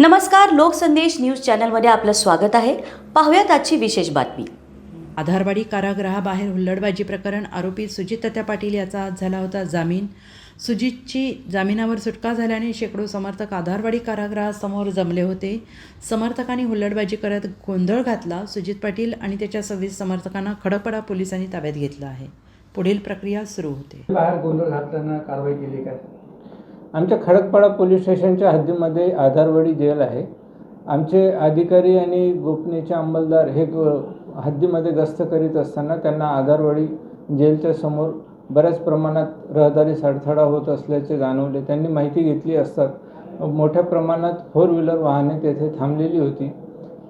नमस्कार लोकसंदेश न्यूज चॅनलमध्ये आपलं स्वागत आहे. पाहूयात आजची विशेष बातमी. आधारवाडी कारागृहाबाहेर हुल्लडबाजी प्रकरण आरोपी सुजित तत्या पाटील याचा आज झाला होता जामीन. सुजितची जामिनावर सुटका झाल्याने शेकडो समर्थक आधारवाडी कारागृहासमोर जमले होते. समर्थकांनी हुल्लडबाजी करत गोंधळ घातला. सुजित पाटील आणि त्याच्या सव्वीस समर्थकांना खडकपडा पोलिसांनी ताब्यात घेतलं आहे. पुढील प्रक्रिया सुरू होते. बाहेर गोंधळ घातल्यानं कारवाई केली काय? आमच्या खडकपाडा पोलीस स्टेशनच्या हद्दीमध्ये आधारवाडी जेल आहे. आमचे अधिकारी आणि गोपनीचे अंमलदार हे ग- हद्दीमध्ये गस्त करीत असताना त्यांना आधारवाडी जेलच्या समोर बऱ्याच प्रमाणात रहदारीस अडथळा होत असल्याचे जाणवले. त्यांनी माहिती घेतली असतात मोठ्या प्रमाणात फोर व्हीलर वाहने तेथे थांबलेली होती.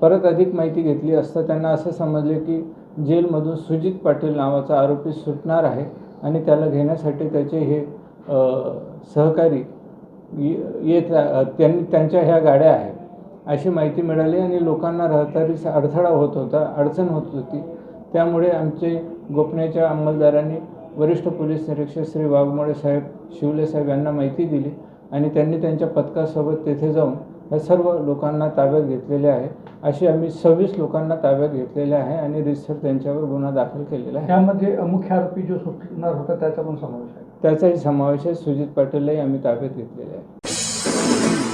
परत अधिक माहिती घेतली असता त्यांना असं समजले की जेलमधून सुजित पाटील नावाचा आरोपी सुटणार आहे आणि त्याला घेण्यासाठी त्याचे हे सहकारी येत त्यांनी त्यांच्या ह्या गाड्या आहेत. अशी माहिती मिळाली आणि लोकांना रहदारीस अडथळा होत होता अडचण होत होती. त्यामुळे आमचे गोपनीयच्या अंमलदारांनी वरिष्ठ पोलीस निरीक्षक श्री वाघमोळे साहेब शिवले साहेब यांना माहिती दिली आणि त्यांनी त्यांच्या पथकासोबत तेथे जाऊन या सर्व लोकांना ताब्यात घेतलेले आहे. अशी आम्ही सव्वीस लोकांना ताब्यात घेतलेले आहे आणि रितसर त्यांच्यावर गुन्हा दाखल केलेला आहे. त्यामध्ये मुख्य आरोपी जो सुटणार होता त्याचा पण समावेश आहे. त्याचाही समावेश आहे. सुजित पाटीललाही आम्ही ताब्यात घेतलेले आहे.